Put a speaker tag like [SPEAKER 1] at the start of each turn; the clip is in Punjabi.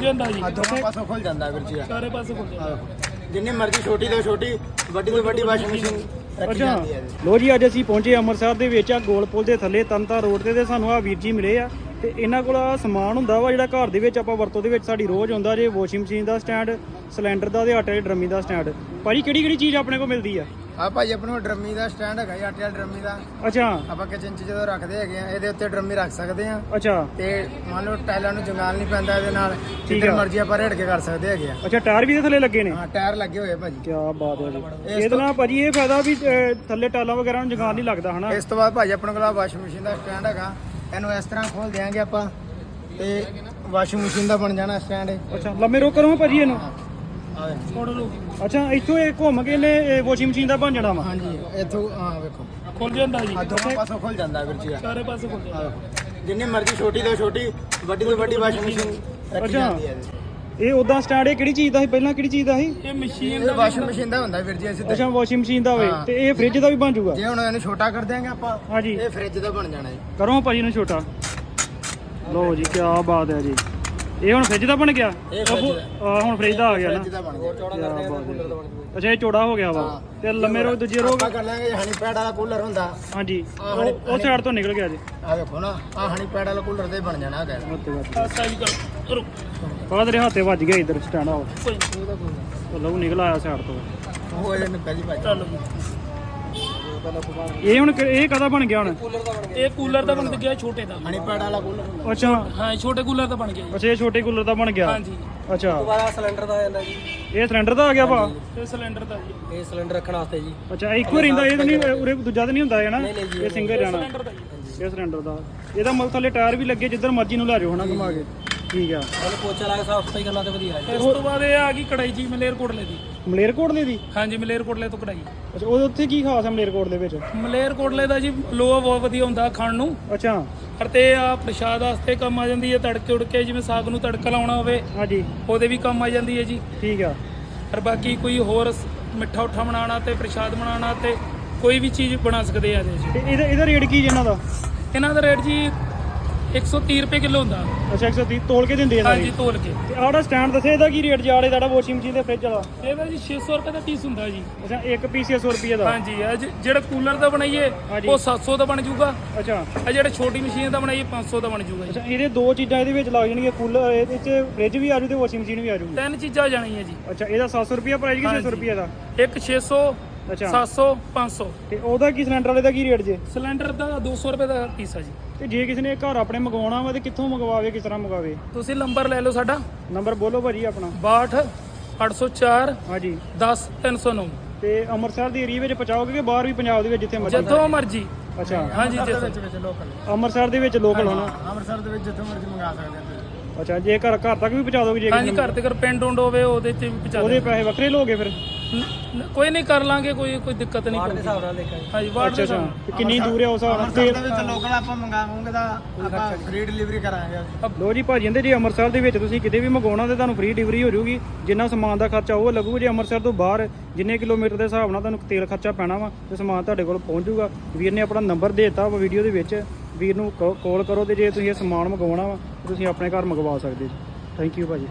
[SPEAKER 1] ਜਾਂਦਾ ਜੀ।
[SPEAKER 2] ਆ ਦੋਵੇਂ ਪਾਸੋਂ ਖੁੱਲ ਜਾਂਦਾ ਵੀਰ ਜੀ ਆ
[SPEAKER 1] ਸਾਰੇ ਪਾਸੇ ਖੁੱਲ ਜਾਂਦਾ।
[SPEAKER 2] ਦੇਖੋ। ਜਿੰਨੀ ਮਰਜ਼ੀ ਛੋਟੀ ਤੋਂ ਛੋਟੀ ਵੱਡੀ ਤੋਂ ਵੱਡੀ ਵਾਸ਼ਿੰਗ ਮਸ਼ੀਨ ਰੱਖੀ
[SPEAKER 3] ਅੱਛਾ
[SPEAKER 2] ਜਾਂਦੀ ਹੈ ਇਹਦੇ।
[SPEAKER 3] ਲੋ ਜੀ ਅੱਜ ਅਸੀਂ ਪਹੁੰਚੇ ਅੰਮ੍ਰਿਤਸਰ ਦੇ ਵਿੱਚ ਆ ਗੋਲ ਪੁਲ ਦੇ ਥੱਲੇ ਤੰਤਾ ਰੋਡ ਤੇ ਤੇ ਸਾਨੂੰ ਆ ਵੀਰ ਜੀ ਮਿਲੇ ਆ। ਤੇ ਇਹਨਾਂ ਕੋਲ ਆ ਸਮਾਨ ਹੁੰਦਾ ਵਾ ਜਿਹੜਾ ਘਰ ਦੇ ਵਿੱਚ ਆਪਾਂ ਵਰਤੋਂ ਦੇ ਵਿੱਚ ਸਾਡੀ ਰੋਜ਼ ਹੁੰਦਾ ਜੇ ਵਾਸ਼ਿੰਗ ਮਸ਼ੀਨ ਦਾ ਸਟੈਂਡ ਸਿਲੰਡਰ ਦਾ ਤੇ ਆਟੇ ਦੀ ਡਰਮੀ ਦਾ ਸਟੈਂਡ। ਭਾਜੀ ਕਿਹੜੀ ਕਿਹੜੀ ਚੀਜ਼ ਆਪਣੇ ਕੋਲ ਮਿਲਦੀ ਆ?
[SPEAKER 2] ਆ ਭਾਈ ਆਪਣੇ ਕੋਲ ਡਰਮੀ ਦਾ ਸਟੈਂਡ ਹੈਗਾ ਜੀ ਆਟੇ ਵਾਲੀ ਡਰਮੀ ਦਾ।
[SPEAKER 3] ਅੱਛਾ।
[SPEAKER 2] ਆਪਾਂ ਕਿਚਨ 'ਚ ਜਦੋਂ ਰੱਖਦੇ ਹੈਗੇ ਆ ਇਹਦੇ ਉੱਤੇ ਡਰਮੀ ਰੱਖ ਸਕਦੇ ਆ।
[SPEAKER 3] ਅੱਛਾ।
[SPEAKER 2] ਤੇ ਮੰਨ ਲਓ ਟਾਈਲਾਂ ਨੂੰ ਜੰਗਾਲ ਨਹੀਂ ਪੈਂਦਾ ਇਹਦੇ ਨਾਲ ਜਿੱਧਰ
[SPEAKER 3] ਆ।
[SPEAKER 2] ਮਰਜ਼ੀ ਆਪਾਂ ਰੇੜ ਕੇ ਕਰ ਸਕਦੇ ਹੈਗੇ ਆ।
[SPEAKER 3] ਅੱਛਾ ਟਾਇਰ ਵੀ ਇਹਦੇ ਥੱਲੇ ਲੱਗੇ ਨੇ?
[SPEAKER 2] ਹਾਂ ਟਾਇਰ ਲੱਗੇ ਹੋਏ ਆ ਭਾਜੀ।
[SPEAKER 3] ਕੀ ਬਾਤ ਹੈ ਜੀ।
[SPEAKER 2] ਇਸ
[SPEAKER 3] ਇਹਦੇ ਨਾਲ ਭਾਜੀ ਇਹ ਫਾਇਦਾ ਵੀ ਅਹ, ਥੱਲੇ ਟਾਲਾਂ ਵਗੈਰਾ ਨੂੰ ਜਗਾਨ ਨਹੀਂ ਲੱਗਦਾ ਹਨਾ?
[SPEAKER 2] ਇਸ ਤੋਂ ਬਾਅਦ ਭਾਜੀ ਆਪਣੇ ਕੋਲ ਵਾਸ਼ਿੰਗ ਮਸ਼ੀਨ ਦਾ ਸਟੈਂਡ ਹੈਗਾ। ਇਹਨੂੰ ਇਸ ਤਰ੍ਹਾਂ ਖੋਲ ਦਿਆਂਗੇ ਆਪਾਂ ਤੇ ਵਾਸ਼ਿੰਗ ਮਸ਼ੀਨ ਦਾ ਬਣ ਜਾਣਾ ਸਟੈਂਡ
[SPEAKER 3] ਅੱਛਾ ਲੰਮੇ ਰੋ ਕਰੋ ਭਾਜੀ ਇਹਨੂੰ? ਅੱਛਾ ਇੱਥੋਂ ਇਹ ਘੁੰਮ ਕੇ ਨੇ ਵਾਸ਼ਿੰਗ ਮਸ਼ੀਨ ਦਾ ਬਣ ਜਾਣਾ ਵਾ?
[SPEAKER 2] ਹਾਂਜੀ। ਇੱਥੋਂ ਹਾਂ ਵੇਖੋ।
[SPEAKER 1] ਖੁੱਲ ਜਾਂਦਾ ਜੀ।
[SPEAKER 2] ਆ ਦੋਵੇਂ ਪਾਸੋਂ ਖੁੱਲ ਜਾਂਦਾ ਵੀਰ ਜੀ ਆ
[SPEAKER 1] ਸਾਰੇ ਪਾਸੇ ਖੁੱਲ ਜਾਂਦਾ।
[SPEAKER 2] ਆ। ਜਿੰਨੀ ਮਰਜ਼ੀ ਛੋਟੀ ਤੋਂ ਛੋਟੀ ਵੱਡੀ ਤੋਂ ਵੱਡੀ ਵਾਸ਼ਿੰਗ ਮਸ਼ੀਨ ਰੱਖੀ
[SPEAKER 3] ਅੱਛਾ।
[SPEAKER 2] ਜਾਂਦੀ ਹੈ।
[SPEAKER 3] ਇਹ ਉਦਾਂ ਸਟੈਂਡ ਇਹ ਕਿਹੜੀ ਚੀਜ਼ ਦਾ ਸੀ? ਪਹਿਲਾਂ ਕਿਹੜੀ ਚੀਜ਼ ਦਾ ਸੀ?
[SPEAKER 1] ਇਹ ਮਸ਼ੀਨ
[SPEAKER 2] ਇਹ ਵਾਸ਼ਿੰਗ ਮਸ਼ੀਨ ਦਾ ਹੁੰਦਾ ਵੀਰ ਜੀ ਅਸੀਂ
[SPEAKER 3] ਅੱਛਾ ਵਾਸ਼ਿੰਗ ਮਸ਼ੀਨ ਦਾ ਹੋਵੇ। ਤੇ ਇਹ ਫ੍ਰਿਜ ਦਾ ਵੀ ਬਣ ਜਾਊਗਾ?
[SPEAKER 2] ਜੇ ਹੁਣ ਇਹਨੂੰ ਛੋਟਾ ਕਰ ਦਿਆਂਗੇ ਆਪਾਂ
[SPEAKER 3] ਹਾਂਜੀ।
[SPEAKER 2] ਇਹ ਫ੍ਰਿਜ ਦਾ ਬਣ ਜਾਣਾ ਜੀ।
[SPEAKER 3] ਕਰੋ ਭਾਜੀ ਨੂੰ ਛੋਟਾ। ਲਓ ਜੀ ਕੀ ਬਾਤ ਹੈ ਜੀ। ਇਹ ਹੁਣ ਫ੍ਰਿਜ ਦਾ ਬਣ ਗਿਆ। ਆ ਹੁਣ ਫ੍ਰਿਜ ਦਾ ਆ ਗਿਆ ਨਾ।
[SPEAKER 2] ਫ੍ਰਿਜ ਦਾ ਬਣ ਗਿਆ।
[SPEAKER 3] ਅੱਛਾ ਇਹ ਚੌੜਾ ਹੋ ਗਿਆ ਵਾ। ਤੇ ਲੰਮੇ ਰੋ ਦੂਜੇ ਰੋ
[SPEAKER 2] ਆਪਾਂ ਕਰ ਲਾਂਗੇ ਹਨੀ ਪੈਡ ਵਾਲਾ ਕੂਲਰ ਹੁੰਦਾ।
[SPEAKER 3] ਹਾਂਜੀ। ਉਹ- ਉਹ ਸਾਈਡ ਤੋਂ ਨਿਕਲ ਗਿਆ ਜੀ।
[SPEAKER 2] ਆ ਵੇਖੋ ਨਾ ਆ ਹਨੀ ਪੈਡ ਵਾਲਾ ਕੂਲਰ ਤੇ ਬਣ ਜਾਣਾ ਹੈਗਾ।
[SPEAKER 3] ਵੱਜ
[SPEAKER 1] ਸਾਈਜ਼ ਕਰ ਰੁਕ
[SPEAKER 3] ਬਾਅਦ ਦੇ ਹੱਥੇ ਵੱਜ ਗਿਆ ਇਧਰ ਸਟੈਂਡ ਆ।
[SPEAKER 1] ਕੋਈ
[SPEAKER 2] ਉਹਦਾ ਕੋਈ
[SPEAKER 3] ਉਹ ਲਹੂ ਨਿਕਲ ਆਇਆ ਸਾਈਡ ਤੋਂ।
[SPEAKER 2] ਉਹ ਇਹਦੇ ਨਿਕਲ ਜੀ ਭਾਈ।
[SPEAKER 1] ਚੱਲ।
[SPEAKER 3] ਇਹ ਹੁਣ ਕਿ- ਇਹ ਕਦਾ ਬਣ ਗਿਆ ਹੁਣ?
[SPEAKER 1] ਇਹ ਕੂਲਰ ਦਾ ਬਣ ਗਿਆ ਛੋਟੇ ਦਾ।
[SPEAKER 2] ਹਨੀ ਪੈਡ ਵਾਲਾ ਕੂਲਰ। ਹੁੰਦਾ
[SPEAKER 3] ਅੱਛਾ।
[SPEAKER 1] ਹਾਂ ਇਹ ਛੋਟੇ ਕੂਲਰ ਦਾ ਬਣ ਗਿਆ ਜੀ।
[SPEAKER 3] ਅੱਛਾ ਇਹ ਛੋਟੇ ਕੂਲਰ ਦਾ ਬਣ ਗਿਆ।
[SPEAKER 1] ਹਾਂਜੀ।
[SPEAKER 3] ਅੱਛਾ।
[SPEAKER 2] ਦੁਬਾਰਾ ਸਿਲੰਡਰ ਦਾ ਜਾਂਦਾ ਜੀ।
[SPEAKER 3] ਇਹ ਸਿਲੰਡਰ ਦਾ ਆ ਗਿਆ ਵਾ
[SPEAKER 1] ਇਹ ਸਿਲੰਡਰ ਦਾ ਜੀ।
[SPEAKER 2] ਇਹ ਸਿਲੰਡਰ ਰੱਖਣ ਵਾਸਤੇ ਜੀ।
[SPEAKER 3] ਅੱਛਾ ਇਹ ਇੱਕੋ ਰਹਿੰਦਾ ਇਹ ਤਾਂ ਨਹੀਂ ਉਰੇ ਦੂਜਾ ਤਾਂ ਨਹੀਂ ਹੁੰਦਾ ਹੈ ਨਾ? ਇਹ ਸਿੰਗਲ ਜਾਣਾ
[SPEAKER 1] ਸਿਲੰਡਰ ਦਾ ਜੀ।
[SPEAKER 3] ਇਹ ਸਿਲੰਡਰ ਦਾ। ਇਹਦਾ ਮਤਲਬ ਥੱਲੇ ਟਾਇਰ ਵੀ ਲੱਗੇ ਜਿੱਧਰ ਮਰਜ਼ੀ ਨੂੰ ਲੈ ਜਾਓ ਹਨਾ ਘੁਮਾ ਕੇ। ਠੀਕ ਆ।
[SPEAKER 2] ਇਹਨੂੰ ਪੋਚਾ ਲਾ ਕੇ ਸਾਫ਼ ਸਫ਼ਾਈ ਕਰਨਾ ਤੇ ਵਧੀਆ
[SPEAKER 1] ਇਸ ਤੋਂ ਬਾਅਦ ਇਹ ਆ ਗਈ ਕੜਾਈ ਜੀ ਮਲੇਰਕੋਟਲੇ ਦੀ।
[SPEAKER 3] ਮਲੇਰਕੋਟਲੇ ਦੀ?
[SPEAKER 1] ਹਾਂਜੀ ਮਲੇਰਕੋਟਲੇ ਤੋਂ ਕੜਾਈ
[SPEAKER 3] ਅੱਛਾ ਉਹ ਉੱਥੇ ਕੀ ਖਾਸ ਹੈ ਮਲੇਰਕੋਟ ਦੇ ਵਿੱਚ?
[SPEAKER 1] ਮਲੇਰਕੋਟਲੇ ਦਾ ਜੀ ਲੋਹਾ ਬਹੁਤ ਵਧੀਆ ਹੁੰਦਾ ਖਾਣ ਨੂੰ।
[SPEAKER 3] ਅੱਛਾ।
[SPEAKER 1] ਪਰ ਤੇ ਆ ਪ੍ਰਸ਼ਾਦ ਵਾਸਤੇ ਕੰਮ ਆ ਜਾਂਦੀ ਹੈ ਤੜਕੇ ਉੜਕੇ ਜਿਵੇਂ ਸਾਗ ਨੂੰ ਤੜਕਾ ਲਾਉਣਾ ਹੋਵੇ
[SPEAKER 3] ਹਾਂਜੀ।
[SPEAKER 1] ਉਹਦੇ ਵੀ ਕੰਮ ਆ ਜਾਂਦੀ ਹੈ ਜੀ।
[SPEAKER 3] ਠੀਕ ਆ।
[SPEAKER 1] ਪਰ ਬਾਕੀ ਕੋਈ ਹੋਰ ਮਿੱਠਾ ਉਠਾ ਬਣਾਉਣਾ ਤੇ ਪ੍ਰਸ਼ਾਦ ਬਣਾਉਣਾ ਤੇ ਕੋਈ ਵੀ ਚੀਜ਼ ਬਣਾ ਸਕਦੇ ਆ
[SPEAKER 3] ਤੇ ਇਹਦਾ ਇਹਦਾ ਰੇਟ ਕੀ ਜੀ ਇਹਨਾਂ ਦਾ?
[SPEAKER 1] ਇਹਨਾਂ ਦਾ ਰੇਟ ਜੀ 130 ਰੁਪਏ ਕਿਲੋ ਹੁੰਦਾ।
[SPEAKER 3] ਅੱਛਾ 130 ਤੋਲ ਕੇ ਦਿੰਦੇ ਆ
[SPEAKER 1] ਹਾਂਜੀ ਤੋਲ ਕੇ।
[SPEAKER 3] ਤੇ ਆਹ ਸਟੈਂਡ ਦੱਸਿਆ ਇਹਦਾ ਕੀ ਰੇਟ ਜਾ ਰਿਹਾ ਤੁਹਾਡਾ ਵਾਸ਼ਿੰਗ ਮਸ਼ੀਨ ਤੇ ਫ੍ਰਿਜ ਵਾਲਾ?
[SPEAKER 1] ਇਹਦਾ ਜੀ 600 ਰੁਪਏ ਦਾ ਪੀਸ ਹੁੰਦਾ ਜੀ।
[SPEAKER 3] ਅੱਛਾ ਇੱਕ ਪੀਸ 600 ਰੁਪਏ ਦਾ।
[SPEAKER 1] ਹਾਂਜੀ ਇਹ ਜ- ਜਿਹੜਾ ਕੂਲਰ ਦਾ ਬਣਾਈਏ
[SPEAKER 3] ਹਾਂਜੀ।
[SPEAKER 1] ਉਹ 700 ਦਾ ਬਣ ਜਾਊਗਾ।
[SPEAKER 3] ਅੱਛਾ।
[SPEAKER 1] ਆ ਜਿਹੜਾ ਛੋਟੀ ਮਸ਼ੀਨ ਦਾ ਬਣਾਈਏ 500 ਦਾ ਬਣ ਜਾਊਗਾ ਜੀ।
[SPEAKER 3] ਅੱਛਾ ਇਹਦੇ ਦੋ ਚੀਜ਼ਾਂ ਇਹਦੇ ਵਿੱਚ ਲੱਗ ਜਾਣਗੀਆਂ ਕੂਲਰ ਇਹਦੇ ਵਿੱਚ ਫ੍ਰਿਜ ਵੀ ਆ ਜੂ ਤੇ ਵਾਸ਼ਿੰਗ ਮਸ਼ੀਨ ਵੀ ਆ ਜੂਗੀ।
[SPEAKER 1] ਤਿੰਨ ਚੀਜ਼ਾਂ ਜਾਣੀਆਂ ਜੀ।
[SPEAKER 3] ਅੱਛਾ ਇਹਦਾ 700 ਰੁਪਏ ਪ੍ਰਾਈਸ ਕਿ 600 ਰੁਪਏ ਦਾ?
[SPEAKER 1] ਇੱਕ 600
[SPEAKER 3] ਅੱਛਾ।
[SPEAKER 1] 700 500
[SPEAKER 3] ਤੇ ਉਹਦਾ ਕੀ ਸਿਲੰਡਰ ਵਾਲੇ ਦਾ ਕੀ ਰੇਟ ਜੇ?
[SPEAKER 1] ਸਿਲੰਡਰ ਦਾ 200 ਰੁਪਏ ਦਾ ਪੀਸ ਆ ਜੀ।
[SPEAKER 3] ਤੇ ਜੇ ਕਿਸੇ ਨੇ ਘਰ ਆਪਣੇ ਮੰਗਵਾਉਣਾ ਵਾ ਤੇ ਕਿੱਥੋਂ ਮੰਗਵਾਵੇ ਕਿਸ ਤਰ੍ਹਾਂ ਮੰਗਵਾਵੇ?
[SPEAKER 1] ਤੁਸੀਂ ਨੰਬਰ ਲੈ ਲਓ ਸਾਡਾ।
[SPEAKER 3] ਨੰਬਰ ਬੋਲੋ ਭਾਜੀ ਆਪਣਾ।
[SPEAKER 1] 62 804
[SPEAKER 3] ਹਾਂਜੀ।
[SPEAKER 1] 10 309
[SPEAKER 3] ਤੇ ਅੰਮ੍ਰਿਤਸਰ ਦੀ ਏਰੀਆ ਵਿੱਚ ਪਹੁੰਚਾਓਗੇ ਕਿ ਬਾਹਰ ਵੀ ਪੰਜਾਬ ਦੇ ਵਿੱਚ ਜਿੱਥੇ ਮਰਜ਼ੀ?
[SPEAKER 1] ਜਿੱਥੋਂ ਮਰਜ਼ੀ।
[SPEAKER 3] ਅੱਛਾ।
[SPEAKER 1] ਹਾਂਜੀ ਜਿੱਥੇ।
[SPEAKER 2] ਵਿੱਚ ਵਿੱਚ ਲੋਕਲ
[SPEAKER 3] ਅੰਮ੍ਰਿਤਸਰ ਦੇ ਵਿੱਚ ਲੋਕਲ ਹੋਣਾ।
[SPEAKER 2] ਅੰਮ੍ਰਿਤਸਰ ਦੇ ਵਿੱਚ ਜਿੱਥੋਂ ਮਰਜ਼ੀ ਮੰਗਾ ਸਕਦੇ ਹੋ
[SPEAKER 3] ਅੱਛਾ ਜੇ ਘਰ ਘਰ ਤੱਕ ਵੀ ਪਹੁੰਚਾ ਦੋਗੇ ਜੇ
[SPEAKER 1] ਹਾਂਜੀ ਘਰ ਤੇ ਘਰ ਪਿੰਡ ਉਂਡ ਹੋਵੇ ਉਹਦੇ ਚ ਵੀ ਪਹੁੰਚਾ
[SPEAKER 3] ਉਹਦੇ ਪੈਸੇ ਵੱਖਰੇ ਲੋਗੇ ਫਿਰ?
[SPEAKER 1] ਨ- ਕੋਈ ਨਹੀਂ ਕਰ ਲਾਂਗੇ ਕੋਈ ਕੋਈ ਦਿੱਕਤ ਨਹੀਂ ਕੋਈ
[SPEAKER 2] ਹਿਸਾਬ ਨਾਲ ਦੇਖਾਂ
[SPEAKER 1] ਹਾਂਜੀ ਵਾਟ
[SPEAKER 3] ਅੱਛਾ ਅੱਛਾ। ਤੇ ਕਿੰਨੀ ਦੂਰ ਹੈ ਉਸ ਹਿਸਾਬ ਨਾਲ?
[SPEAKER 2] ਅੰਮ੍ਰਿਤਸਰ ਦੇ ਵਿੱਚ ਲੋਕਲ ਆਪਾਂ ਮੰਗਾਵਾਂਗੇ ਤਾਂ ਆਪਾਂ ਫ੍ਰੀ ਡਿਲੀਵਰੀ ਕਰਾਂਗੇ
[SPEAKER 3] ਲੋ ਜੀ ਭਾਜੀ ਕਹਿੰਦੇ ਜੇ ਅੰਮ੍ਰਿਤਸਰ ਦੇ ਵਿੱਚ ਤੁਸੀਂ ਕਿਤੇ ਵੀ ਮੰਗਵਾਉਣਾ ਤੇ ਤੁਹਾਨੂੰ ਫ੍ਰੀ ਡਿਲੀਵਰੀ ਹੋ ਜਾਊਗੀ। ਜਿੰਨਾ ਸਮਾਨ ਦਾ ਖਰਚਾ ਉਹ ਲੱਗੂ ਜੇ ਅੰਮ੍ਰਿਤਸਰ ਤੋਂ ਬਾਹਰ ਜਿੰਨੇ ਕਿਲੋਮੀਟਰ ਦੇ ਹਿਸਾਬ ਨਾਲ ਤੁਹਾਨੂੰ ਤੇਲ ਖਰਚਾ ਪੈਣਾ ਵਾ ਤੇ ਸਮਾਨ ਤੁਹਾਡੇ ਕੋਲ ਪਹੁੰਚ ਜਾਊਗਾ। ਵੀਰ ਨੇ ਆਪਣਾ ਨੰਬਰ ਦੇ ਦਿੱਤਾ ਵਾ ਵੀਡੀਓ ਦੇ ਵਿੱਚ। ਵੀਰ ਨੂੰ ਕਾਲ ਕਰੋ ਤੇ ਜੇ ਤੁਸੀਂ ਇਹ ਸਮਾਨ ਮੰਗਵਾਉਣਾ ਵਾ ਤੁਸੀਂ ਆਪਣੇ ਘਰ ਮੰਗਵਾ ਸਕਦੇ ਜੀ। ਥੈਂਕ ਯੂ ਭਾਜੀ